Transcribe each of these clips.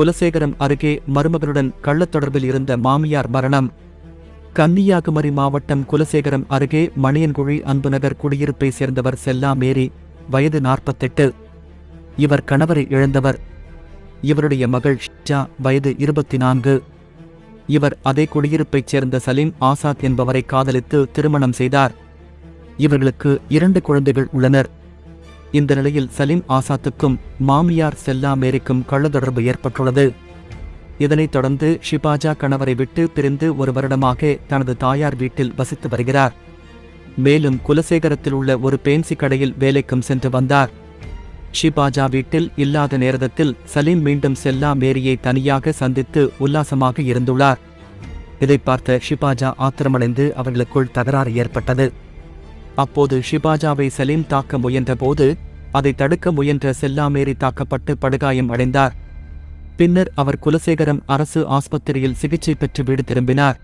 குலசேகரம் அருகே மருமகனுடன் கள்ளத் தொடர்பில் இருந்த மாமியார் மரணம். கன்னியாகுமரி மாவட்டம் குலசேகரம் அருகே மணியன்குழி அன்புநகர் குடியிருப்பை சேர்ந்தவர் செல்லா மேரி வயது நாற்பத்தெட்டு. இவர் கணவரை இழந்தவர். இவருடைய மகள் ஷிஜா வயது இருபத்தி நான்கு இவர் அதே குடியிருப்பைச் சேர்ந்த சலீம் ஆசாத் என்பவரை காதலித்து திருமணம் செய்தார். இவர்களுக்கு இரண்டு குழந்தைகள் உள்ளனர். இந்த நிலையில் சலீம் ஆசாத்துக்கும் மாமியார் செல்லா மேரிக்கும் கள்ள தொடர்பு ஏற்பட்டுள்ளது. இதனைத் தொடர்ந்து ஷிபாஜா கணவரை விட்டு பிரிந்து ஒரு வருடமாக தனது தாயார் வீட்டில் வசித்து வருகிறார். மேலும் குலசேகரத்தில் உள்ள ஒரு பேன்சி கடையில் வேலைக்கும் சென்று வந்தார். ஷிபாஜா வீட்டில் இல்லாத நேரத்தில் சலீம் மீண்டும் செல்லா மேரியை தனியாக சந்தித்து உல்லாசமாக இருந்துள்ளார். இதை பார்த்த ஷிபாஜா ஆத்திரமடைந்து அவர்களுக்குள் தகராறு ஏற்பட்டது. அப்போது ஷிபாஜாவை சலீம் தாக்க முயன்றபோது அதை தடுக்க முயன்ற செல்லாமேரி தாக்கப்பட்டு படுகாயம் அடைந்தார். பின்னர் அவர் குலசேகரம் அரசு ஆஸ்பத்திரியில் சிகிச்சை பெற்று வீடு திரும்பினார்.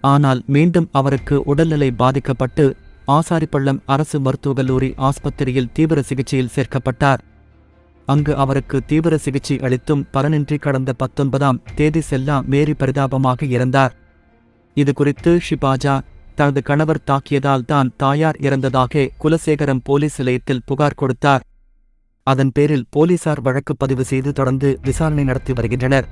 ஆனால் மீண்டும் அவருக்கு உடல்நிலை பாதிக்கப்பட்டு ஆசாரிப்பள்ளம் அரசு மருத்துவக் கல்லூரி ஆஸ்பத்திரியில் தீவிர சிகிச்சையில் சேர்க்கப்பட்டார். அங்கு அவருக்கு தீவிர சிகிச்சை அளித்தும் பலனின்றி கடந்த பத்தொன்பதாம் தேதி செல்லா மேரி பரிதாபமாக இறந்தார். இது குறித்து ஷிபாஜா தனது கணவர் தாக்கியதால் தான் தாயார் இறந்ததாக குலசேகரம் போலீஸ் நிலையத்தில் புகார் கொடுத்தார். அதன் பேரில் போலீசார் வழக்கு பதிவு செய்து தொடர்ந்து விசாரணை நடத்தி வருகின்றனர்.